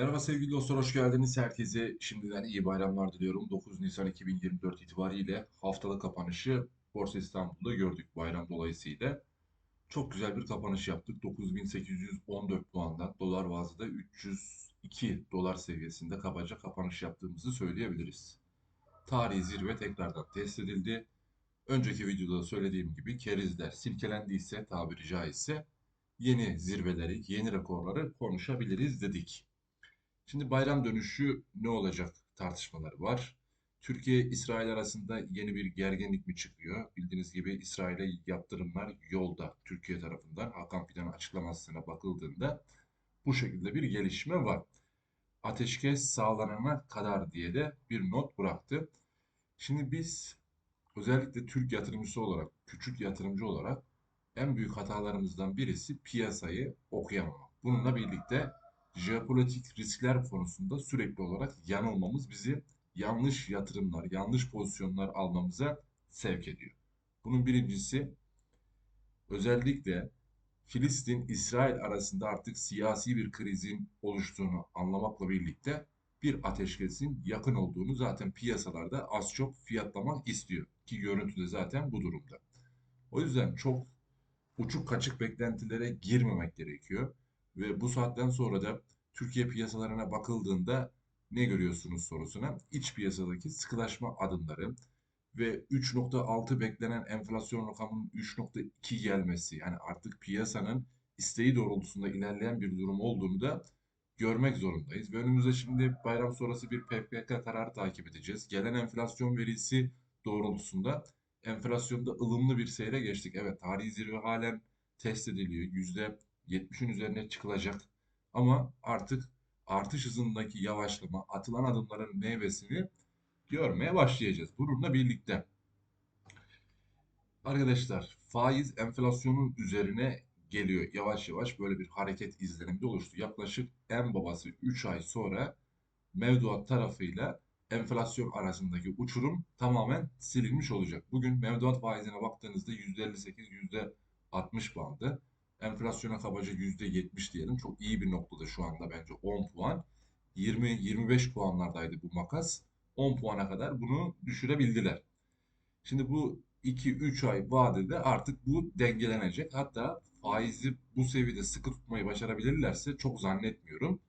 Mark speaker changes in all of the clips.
Speaker 1: Merhaba sevgili dostlar, hoş geldiniz. Herkese şimdiden iyi bayramlar diliyorum. 9 Nisan 2024 itibariyle haftalık kapanışı Borsa İstanbul'da gördük bayram dolayısıyla. Çok güzel bir kapanış yaptık. 9814 puandan dolar bazında 302 dolar seviyesinde kabaca kapanış yaptığımızı söyleyebiliriz. Tarihi zirve tekrardan test edildi. Önceki videoda söylediğim gibi kerizler silkelendiyse tabiri caizse yeni zirveleri, yeni rekorları konuşabiliriz dedik. Şimdi bayram dönüşü ne olacak tartışmaları var. Türkiye-İsrail arasında yeni bir gerginlik mi çıkıyor? Bildiğiniz gibi İsrail'e yaptırımlar yolda Türkiye tarafından. Hakan Fidan'ın açıklamasına bakıldığında bu şekilde bir gelişme var. Ateşkes sağlanana kadar diye de bir not bıraktı. Şimdi biz özellikle Türk yatırımcısı olarak, küçük yatırımcı olarak en büyük hatalarımızdan birisi piyasayı okuyamamak. Bununla birlikte jeopolitik riskler konusunda sürekli olarak yanılmamız bizi yanlış yatırımlar, yanlış pozisyonlar almamıza sevk ediyor. Bunun birincisi özellikle Filistin-İsrail arasında artık siyasi bir krizin oluştuğunu anlamakla birlikte bir ateşkesin yakın olduğunu zaten piyasalarda az çok fiyatlamak istiyor. Ki görüntü de zaten bu durumda. O yüzden çok uçuk kaçık beklentilere girmemek gerekiyor. Ve bu saatten sonra da Türkiye piyasalarına bakıldığında ne görüyorsunuz sorusuna iç piyasadaki sıkılaşma adımları ve 3.6 beklenen enflasyon rakamının 3.2 gelmesi yani artık piyasanın isteği doğrultusunda ilerleyen bir durum olduğunu da görmek zorundayız. Ve önümüzde şimdi bayram sonrası bir PPK kararı takip edeceğiz. Gelen enflasyon verisi doğrultusunda enflasyonda ılımlı bir seyre geçtik. Evet tarihi zirve halen test ediliyor. %70'in üzerine çıkılacak. Ama artık artış hızındaki yavaşlama, atılan adımların meyvesini görmeye başlayacağız. Bununla birlikte arkadaşlar faiz enflasyonun üzerine geliyor. Yavaş yavaş böyle bir hareket izlenimde oluştu. Yaklaşık en babası 3 ay sonra mevduat tarafıyla enflasyon arasındaki uçurum tamamen silinmiş olacak. Bugün mevduat faizine baktığınızda %58, %60 bandı. Enflasyona kabaca %70 diyelim. Çok iyi bir noktada şu anda bence 10 puan. 20-25 puanlardaydı bu makas. 10 puana kadar bunu düşürebildiler. Şimdi bu 2-3 ay vadede artık bu dengelenecek. Hatta faizi bu seviyede sıkı tutmayı başarabilirlerse çok zannetmiyorum.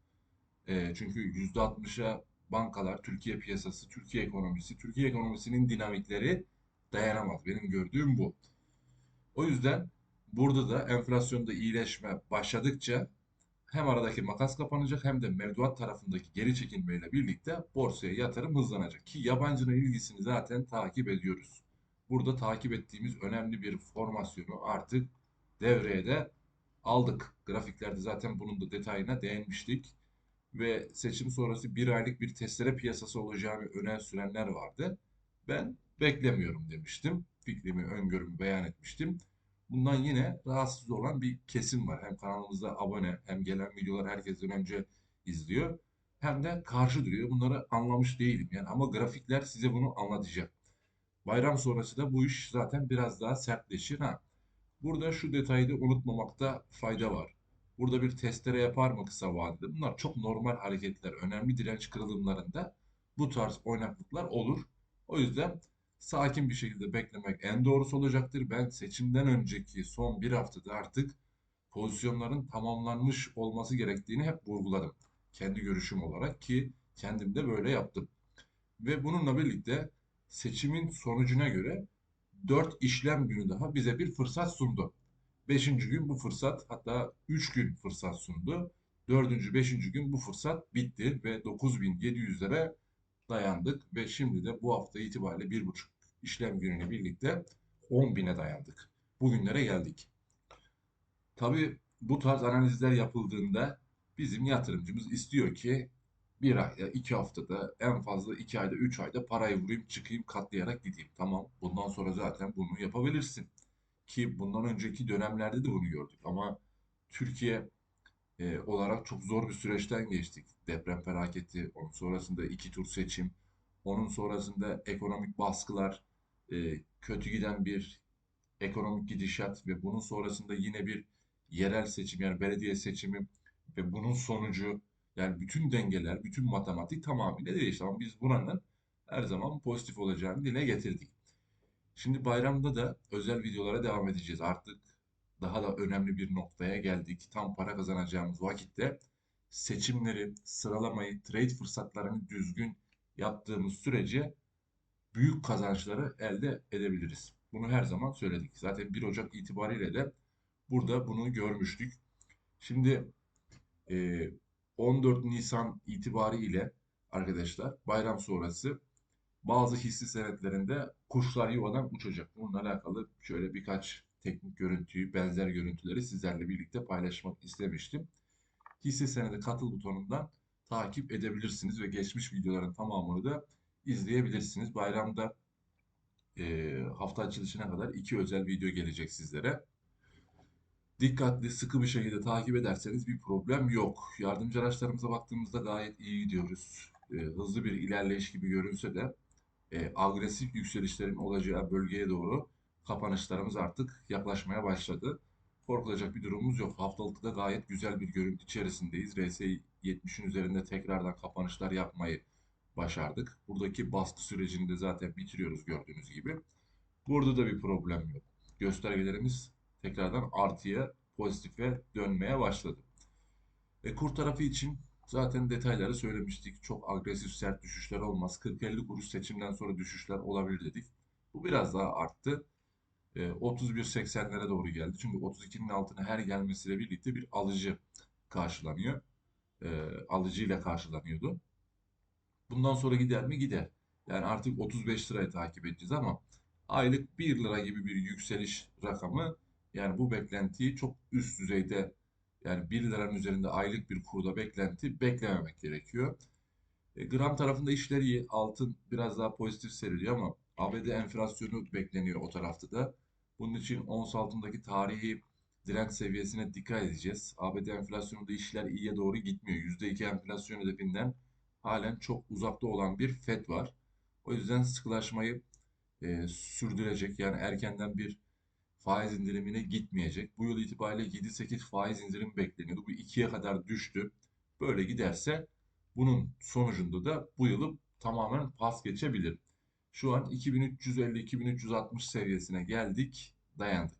Speaker 1: E, çünkü %60'a bankalar, Türkiye piyasası, Türkiye ekonomisi, Türkiye ekonomisinin dinamikleri dayanamaz. Benim gördüğüm bu. O yüzden burada da enflasyonda iyileşme başladıkça hem aradaki makas kapanacak hem de mevduat tarafındaki geri çekilmeyle birlikte borsaya yatırım hızlanacak. Ki yabancının ilgisini zaten takip ediyoruz. Burada takip ettiğimiz önemli bir formasyonu artık devreye de aldık. Grafiklerde zaten bunun da detayına değinmiştik ve seçim sonrası bir aylık bir testere piyasası olacağını öne sürenler vardı. Ben beklemiyorum demiştim. Fikrimi, öngörümü beyan etmiştim. Bundan yine rahatsız olan bir kesim var. Hem kanalımızda abone hem gelen videolar herkesten önce izliyor. Hem de karşı duruyor. Bunları anlamış değilim. Yani ama grafikler size bunu anlatacak. Bayram sonrası da bu iş zaten biraz daha sertleşir. Ha. Burada şu detayı da unutmamakta fayda var. Burada bir testere yapar mı kısa vadede? Bunlar çok normal hareketler. Önemli direnç kırılımlarında bu tarz oynaklıklar olur. O yüzden sakin bir şekilde beklemek en doğrusu olacaktır. Ben seçimden önceki son bir haftada artık pozisyonların tamamlanmış olması gerektiğini hep vurguladım. Kendi görüşüm olarak ki kendim de böyle yaptım. Ve bununla birlikte seçimin sonucuna göre 4 işlem günü daha bize bir fırsat sundu. Beşinci gün bu fırsat hatta üç gün fırsat sundu. Dördüncü, beşinci gün bu fırsat bitti ve 9700'lere dayandık ve şimdi de bu hafta itibariyle bir buçuk işlem günüyle birlikte 10.000'e dayandık. Bugünlere geldik. Tabii bu tarz analizler yapıldığında bizim yatırımcımız istiyor ki bir ayda, iki haftada, en fazla iki ayda, üç ayda parayı vurayım, çıkayım, katlayarak gideyim. Tamam, bundan sonra zaten bunu yapabilirsin. Ki bundan önceki dönemlerde de bunu gördük. Ama Türkiye e, olarak çok zor bir süreçten geçtik. Deprem felaketi, onun sonrasında iki tur seçim, onun sonrasında ekonomik baskılar, e, kötü giden bir ekonomik gidişat ve bunun sonrasında yine bir yerel seçim yani belediye seçimi ve bunun sonucu Yani bütün dengeler, bütün matematik tamamıyla değişti. Ama biz buranın her zaman pozitif olacağını dile getirdik. Şimdi bayramda da özel videolara devam edeceğiz. Artık daha da önemli bir noktaya geldik. Tam para kazanacağımız vakitte seçimleri, sıralamayı, trade fırsatlarını düzgün yaptığımız sürece büyük kazançları elde edebiliriz. Bunu her zaman söyledik. Zaten 1 Ocak itibariyle de burada bunu görmüştük. Şimdi e, 14 Nisan itibariyle arkadaşlar bayram sonrası bazı hisse senetlerinde kuşlar yuvadan uçacak. Bununla alakalı şöyle birkaç teknik görüntüyü, benzer görüntüleri sizlerle birlikte paylaşmak istemiştim. Hisse senedi katıl butonundan takip edebilirsiniz ve geçmiş videoların tamamını da izleyebilirsiniz. Bayramda e, hafta açılışına kadar iki özel video gelecek sizlere. Dikkatli, sıkı bir şekilde takip ederseniz bir problem yok. Yardımcı araçlarımıza baktığımızda gayet iyi gidiyoruz. E, hızlı bir ilerleyiş gibi görünse de e, agresif yükselişlerin olacağı bölgeye doğru kapanışlarımız artık yaklaşmaya başladı. Korkulacak bir durumumuz yok. Haftalıkta gayet güzel bir görüntü içerisindeyiz. RSI 70'in üzerinde tekrardan kapanışlar yapmayı başardık. Buradaki baskı sürecini de zaten bitiriyoruz gördüğünüz gibi. Burada da bir problem yok. Göstergelerimiz tekrardan artıya, pozitife dönmeye başladı. E, kur tarafı için zaten detayları söylemiştik. Çok agresif sert düşüşler olmaz. 40-50 kuruş seçimden sonra düşüşler olabilir dedik. Bu biraz daha arttı. E, 31.80'lere doğru geldi. Çünkü 32'nin altına her gelmesiyle birlikte bir alıcı karşılanıyor. E, alıcıyla karşılanıyordu. Bundan sonra gider mi? Gider. Yani artık 35 lirayı takip edeceğiz ama aylık 1 lira gibi bir yükseliş rakamı yani bu beklentiyi çok üst düzeyde yani 1 liranın üzerinde aylık bir kurda beklenti beklememek gerekiyor. E, gram tarafında işler iyi. Altın biraz daha pozitif seriliyor ama ABD enflasyonu bekleniyor o tarafta da. Bunun için ons altındaki tarihi direnç seviyesine dikkat edeceğiz. ABD enflasyonunda işler iyiye doğru gitmiyor. %2 enflasyon hedefinden halen çok uzakta olan bir FED var. O yüzden sıkılaşmayı e, sürdürecek. Yani erkenden bir faiz indirimine gitmeyecek. Bu yıl itibariyle 7-8 faiz indirim bekleniyordu. Bu 2'ye kadar düştü. Böyle giderse bunun sonucunda da bu yılı tamamen pas geçebilir. Şu an 2350-2360 seviyesine geldik, dayandık.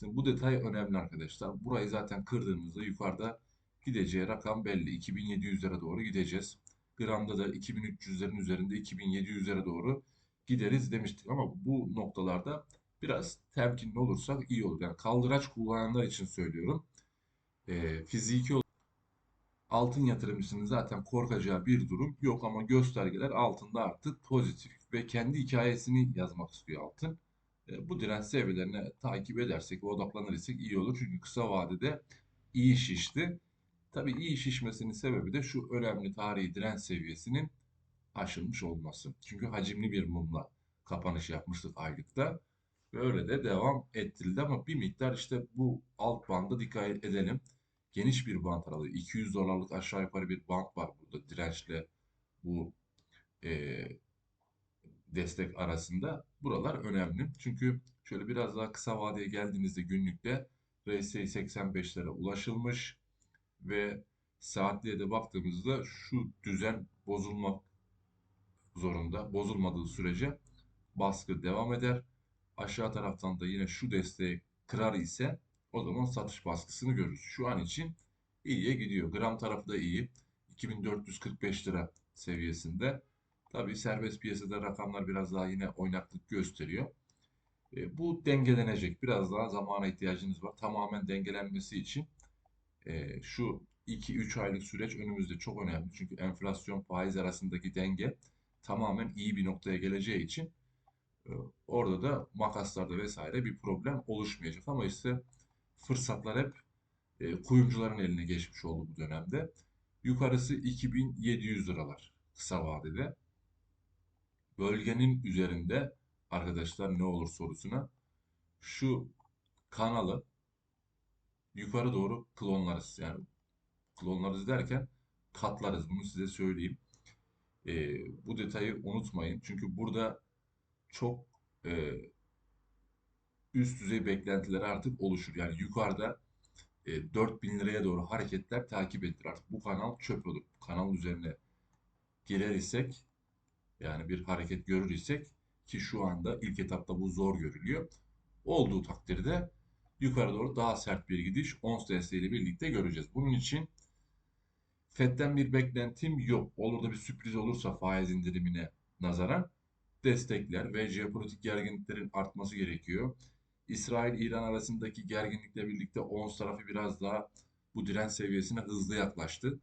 Speaker 1: Şimdi bu detay önemli arkadaşlar. Burayı zaten kırdığımızda yukarıda gideceği rakam belli. 2700'lere doğru gideceğiz. Gramda da 2300'lerin üzerinde 2700'lere doğru gideriz demiştik. Ama bu noktalarda biraz temkinli olursak iyi olur. Yani kaldıraç kullananlar için söylüyorum. E, fiziki altın yatırımcısının zaten korkacağı bir durum yok ama göstergeler altında artık pozitif ve kendi hikayesini yazmak istiyor altın. E, bu direnç seviyelerine takip edersek ve odaklanırsak iyi olur. Çünkü kısa vadede iyi şişti. Tabii iyi şişmesinin sebebi de şu önemli tarihi direnç seviyesinin aşılmış olması. Çünkü hacimli bir mumla kapanış yapmıştık aylıkta. Ve öyle de devam ettirildi ama bir miktar işte bu alt banda dikkat edelim. Geniş bir band aralığı. 200 dolarlık aşağı yukarı bir band var burada dirençle bu e, destek arasında. Buralar önemli. Çünkü şöyle biraz daha kısa vadeye geldiğinizde günlükte RSI 85'lere ulaşılmış ve saatliğe de baktığımızda şu düzen bozulmak zorunda. Bozulmadığı sürece baskı devam eder. Aşağı taraftan da yine şu desteği kırar ise o zaman satış baskısını görürüz. Şu an için iyiye gidiyor. Gram tarafı da iyi. 2445 lira seviyesinde. Tabii serbest piyasada rakamlar biraz daha yine oynaklık gösteriyor. E, bu dengelenecek. Biraz daha zamana ihtiyacınız var. Tamamen dengelenmesi için e, şu 2-3 aylık süreç önümüzde çok önemli. Çünkü enflasyon faiz arasındaki denge tamamen iyi bir noktaya geleceği için e, orada da makaslarda vesaire bir problem oluşmayacak. Ama işte fırsatlar hep e, kuyumcuların eline geçmiş oldu bu dönemde. Yukarısı 2700 liralar kısa vadede. Bölgenin üzerinde arkadaşlar ne olur sorusuna şu kanalı yukarı doğru klonlarız. Yani klonlarız derken katlarız. Bunu size söyleyeyim. E, bu detayı unutmayın. Çünkü burada çok e, üst düzey beklentiler artık oluşur. Yani yukarıda e, 4000 liraya doğru hareketler takip ettir. Artık bu kanal çöp olur. Kanal üzerine girer isek yani bir hareket görür isek ki şu anda ilk etapta bu zor görülüyor. Olduğu takdirde yukarı doğru daha sert bir gidiş ons desteğiyle birlikte göreceğiz. Bunun için FED'den bir beklentim yok. Olur da bir sürpriz olursa faiz indirimine nazaran destekler ve jeopolitik gerginliklerin artması gerekiyor. İsrail-İran arasındaki gerginlikle birlikte ons tarafı biraz daha bu direnç seviyesine hızlı yaklaştı.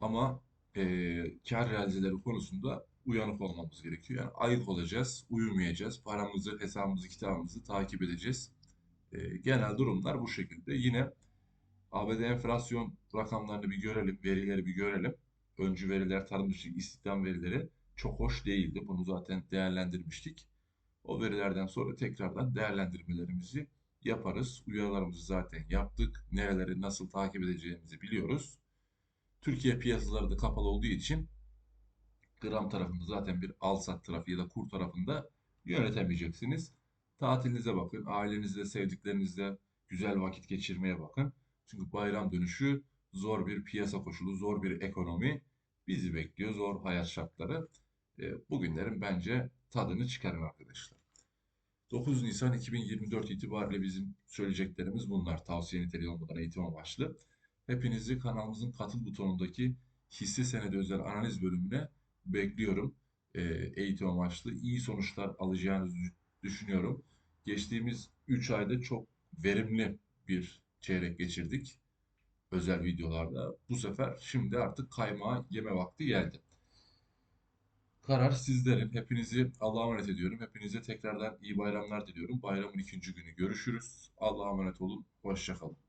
Speaker 1: Ama eee kar realizeleri konusunda uyanık olmamız gerekiyor. Yani ayık olacağız, uyumayacağız. Paramızı, hesabımızı, kitabımızı takip edeceğiz. Eee, genel durumlar bu şekilde. Yine ABD enflasyon rakamlarını bir görelim, verileri bir görelim. Öncü veriler, tarım dışı istihdam verileri çok hoş değildi. Bunu zaten değerlendirmiştik. O verilerden sonra tekrardan değerlendirmelerimizi yaparız. Uyarılarımızı zaten yaptık. Nereleri nasıl takip edeceğimizi biliyoruz. Türkiye piyasaları da kapalı olduğu için gram tarafında zaten bir al sat tarafı ya da kur tarafında yönetemeyeceksiniz. Tatilinize bakın, ailenizle, sevdiklerinizle güzel vakit geçirmeye bakın. Çünkü bayram dönüşü zor bir piyasa koşulu, zor bir ekonomi bizi bekliyor, zor hayat şartları. E, bugünlerin bence tadını çıkarın arkadaşlar. 9 Nisan 2024 itibariyle bizim söyleyeceklerimiz bunlar. Tavsiye niteliği olmadan eğitim amaçlı. Hepinizi kanalımızın katıl butonundaki hisse senedi özel analiz bölümüne bekliyorum. Ee, eğitim amaçlı iyi sonuçlar alacağınızı düşünüyorum. Geçtiğimiz 3 ayda çok verimli bir çeyrek geçirdik özel videolarda. Bu sefer şimdi artık kaymağı yeme vakti geldi. Karar sizlerin. Hepinizi Allah'a emanet ediyorum. Hepinize tekrardan iyi bayramlar diliyorum. Bayramın ikinci günü görüşürüz. Allah'a emanet olun. Hoşça kalın.